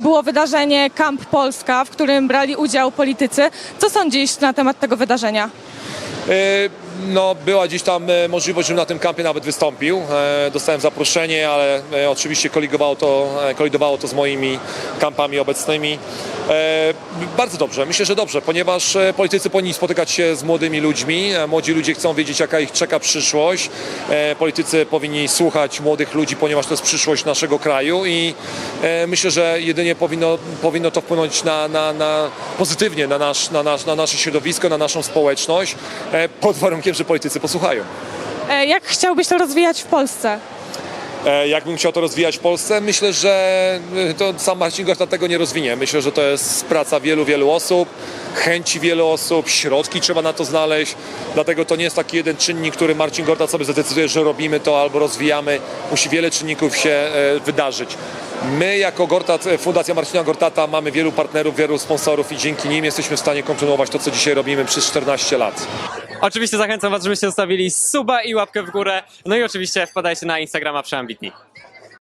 Było wydarzenie Camp Polska, w którym brali udział politycy. Co sądzisz na temat tego wydarzenia? E, No, była gdzieś tam e, możliwość, żebym na tym kampie nawet wystąpił. E, Dostałem zaproszenie, ale oczywiście kolidowało to, kolidowało to z moimi kampami obecnymi. E, Bardzo dobrze, myślę, że dobrze, ponieważ e, politycy powinni spotykać się z młodymi ludźmi. E, Młodzi ludzie chcą wiedzieć, jaka ich czeka przyszłość. Politycy powinni słuchać młodych ludzi, ponieważ to jest przyszłość naszego kraju i myślę, że jedynie powinno, powinno to wpłynąć na, na, na pozytywnie na, nasz, na, nasz, na nasze środowisko, na naszą społeczność, pod warunkiem, że politycy posłuchają. Jak chciałbyś to rozwijać w Polsce? E, Jakbym chciał to rozwijać w Polsce, myślę, że e, to sam Marcin Gorta tego nie rozwinie. Myślę, że to jest praca wielu, wielu osób, chęci wielu osób, środki trzeba na to znaleźć. Dlatego to nie jest taki jeden czynnik, który Marcin Gorta sobie zadecyduje, że robimy to albo rozwijamy. Musi wiele czynników się e, wydarzyć. My jako Gortat, e, Fundacja Marcina Gortata mamy wielu partnerów, wielu sponsorów i dzięki nim jesteśmy w stanie kontynuować to, co dzisiaj robimy przez 14 lat. Oczywiście zachęcam Was, żebyście zostawili suba i łapkę w górę. No i oczywiście wpadajcie na Instagrama Przeambitni.